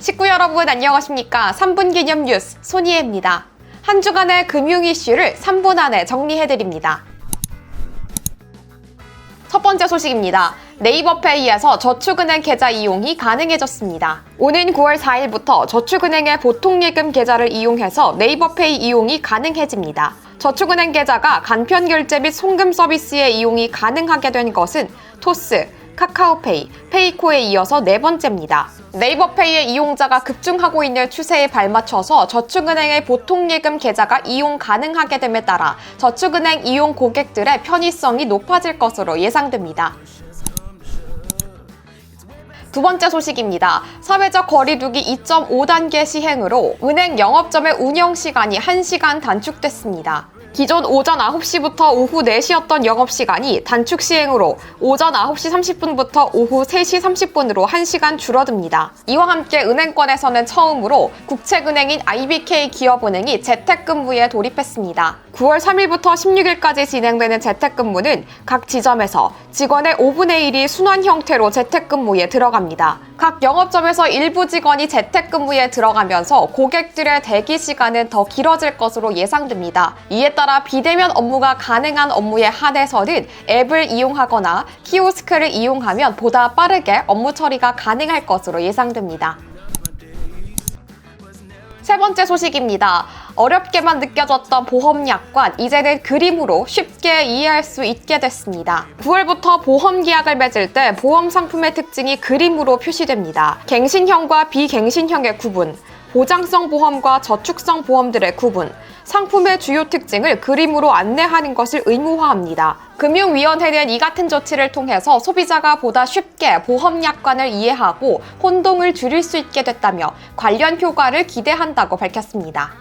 식구 여러분 안녕하십니까? 3분 기념 뉴스 손희애입니다. 한 주간의 금융 이슈를 3분 안에 정리해드립니다. 첫 번째 소식입니다. 네이버페이에서 저축은행 계좌 이용이 가능해졌습니다. 오는 9월 4일부터 저축은행의 보통예금 계좌를 이용해서 네이버페이 이용이 가능해집니다. 저축은행 계좌가 간편 결제 및 송금 서비스의 이용이 가능하게 된 것은 토스, 카카오페이, 페이코에 이어서 네 번째입니다. 네이버페이의 이용자가 급증하고 있는 추세에 발맞춰서 저축은행의 보통예금 계좌가 이용 가능하게 됨에 따라 저축은행 이용 고객들의 편의성이 높아질 것으로 예상됩니다. 두 번째 소식입니다. 사회적 거리두기 2.5단계 시행으로 은행 영업점의 운영 시간이 1시간 단축됐습니다. 기존 오전 9시부터 오후 4시였던 영업시간이 단축 시행으로 오전 9시 30분부터 오후 3시 30분으로 1시간 줄어듭니다. 이와 함께 은행권에서는 처음으로 국책은행인 IBK 기업은행이 재택근무에 돌입했습니다. 9월 3일부터 16일까지 진행되는 재택근무는 각 지점에서 직원의 5분의 1이 순환 형태로 재택근무에 들어갑니다. 각 영업점에서 일부 직원이 재택근무에 들어가면서 고객들의 대기 시간은 더 길어질 것으로 예상됩니다. 이에 따라 비대면 업무가 가능한 업무에 한해서는 앱을 이용하거나 키오스크를 이용하면 보다 빠르게 업무 처리가 가능할 것으로 예상됩니다. 세 번째 소식입니다. 어렵게만 느껴졌던 보험약관, 이제는 그림으로 쉽게 이해할 수 있게 됐습니다. 9월부터 보험 계약을 맺을 때 보험 상품의 특징이 그림으로 표시됩니다. 갱신형과 비갱신형의 구분, 보장성 보험과 저축성 보험들의 구분, 상품의 주요 특징을 그림으로 안내하는 것을 의무화합니다. 금융위원회는 이 같은 조치를 통해서 소비자가 보다 쉽게 보험 약관을 이해하고 혼동을 줄일 수 있게 됐다며 관련 효과를 기대한다고 밝혔습니다.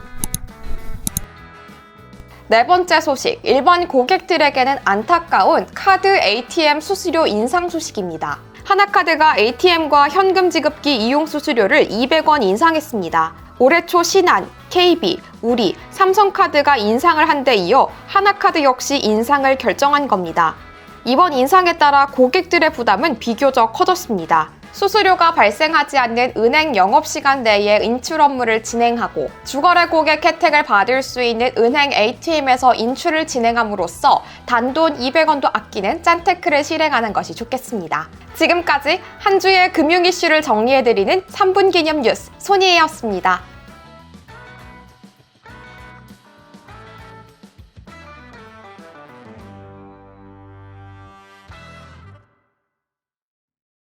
네 번째 소식, 일반 고객들에게는 안타까운 카드 ATM 수수료 인상 소식입니다. 하나카드가 ATM과 현금 지급기 이용 수수료를 200원 인상했습니다. 올해 초 신한, KB, 우리, 삼성카드가 인상을 한 데 이어 하나카드 역시 인상을 결정한 겁니다. 이번 인상에 따라 고객들의 부담은 비교적 커졌습니다. 수수료가 발생하지 않는 은행 영업시간 내에 인출 업무를 진행하고 주거래 고객 혜택을 받을 수 있는 은행 ATM에서 인출을 진행함으로써 단돈 200원도 아끼는 짠테크를 실행하는 것이 좋겠습니다. 지금까지 한 주의 금융 이슈를 정리해드리는 3분 기념 뉴스 손희애였습니다.